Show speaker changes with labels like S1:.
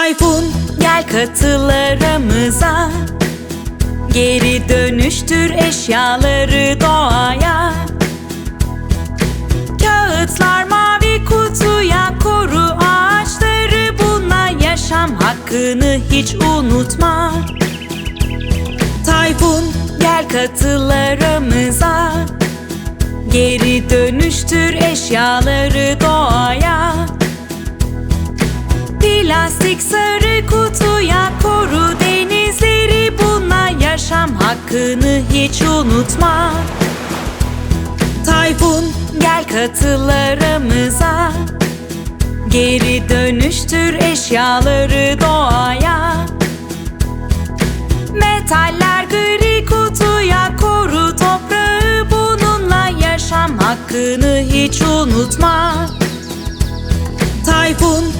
S1: Tayfun gel katıl aramıza Geri dönüştür eşyaları doğaya. Kağıtlar mavi kutuya koru ağaçları. Bununla yaşam hakkını hiç unutma. Tayfun gel katıl aramıza Geri dönüştür eşyaları doğaya Plastik sarı kutuya koru denizleri Bununla yaşam hakkını hiç unutma. Tayfun gel katıl aramıza Geri dönüştür eşyaları doğaya. Metaller gri kutuya koru toprağı Bununla yaşam hakkını hiç unutma. Tayfun